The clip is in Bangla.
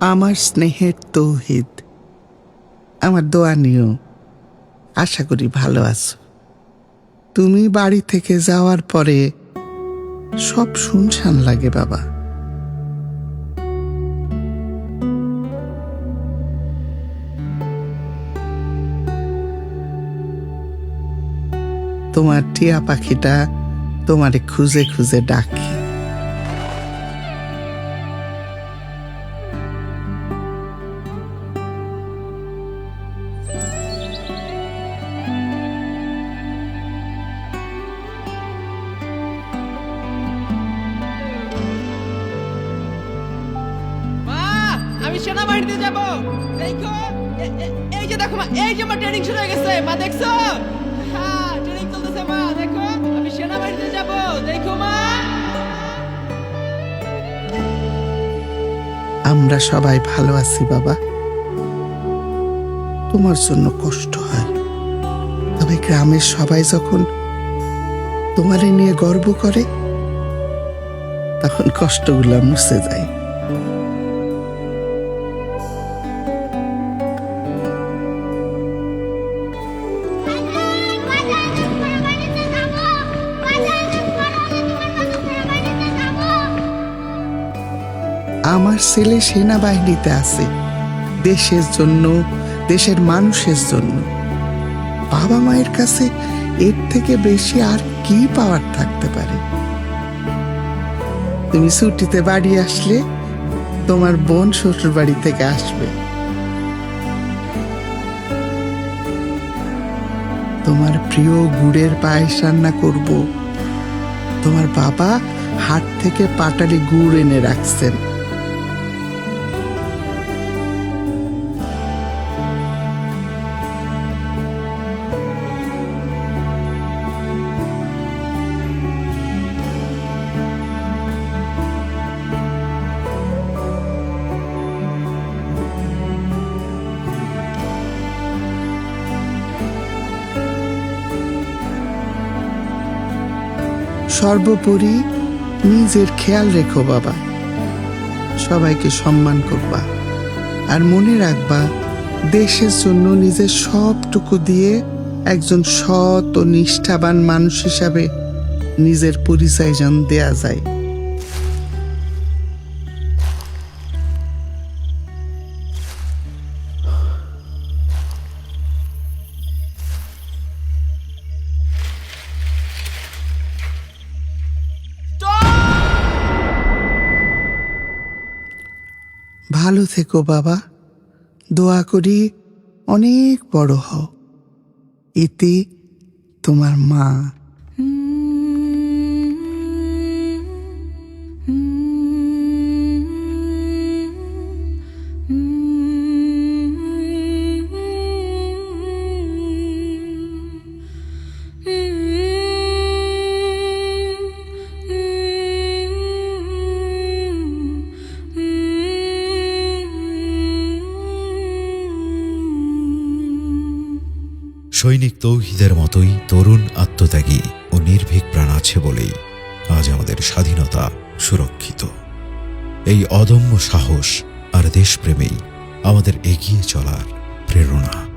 আমার স্নেহের তৌহিদ। আমার দোয়া নিও। আশা করি ভালো আছো। তুমি বাড়ি থেকে যাওয়ার পরে সব শুনশান লাগে বাবা। তোমার টিয়া পাখিটা তোমারে খুঁজে খুঁজে ডাকে। সেনাবাহিনীতে যাব। দেখো এই যে দেখো মা, এই যে আমার ট্রেনিং শুরু হয়ে গেছে, মা দেখছ? হ্যাঁ ট্রেনিং চলতেছে মা, দেখো, আমি সেনাবাহিনীতে যাব, দেখো মা। আমরা সবাই ভালো আছি বাবা। তোমার জন্য কষ্ট হয়। তবে গ্রামের সবাই যখন তোমারে নিয়ে গর্ব করে, তখন কষ্টগুলো মুছে যায়। আমার ছেলে সেনাবাহিনীতে আছে। দেশের জন্য, দেশের মানুষের জন্য। বাবা মায়ের কাছে এর থেকে বেশি আর কি পাওয়ার থাকতে পারে? তুমি ছুটিতে বাড়ি আসলে তোমার বোন শ্বশুর বাড়ি থেকে আসবে। তোমার প্রিয় গুড়ের পায়েস রান্না করব। তোমার বাবা হাট থেকে পাটালি গুড় এনে রাখছেন। সর্বোপরি নিজের খেয়াল রেখো বাবা। সবাইকে সম্মান করবা। আর মনে রাখবা, দেশের জন্য নিজের সবটুকু দিয়ে একজন সৎ ও নিষ্ঠাবান মানুষ হিসাবে নিজের পরিচয় যেন দেয়া যায়। ভালো থেকো বাবা। দোয়া করি অনেক বড় হও। ইতি তোমার মা সৈনিক তৌহিদের মতোই তরুণ আত্মত্যাগী ও নির্ভীক প্রাণ আছে বলেই আজ আমাদের স্বাধীনতা সুরক্ষিত। এই অদম্য সাহস আর দেশপ্রেমেই আমাদের এগিয়ে চলার প্রেরণা।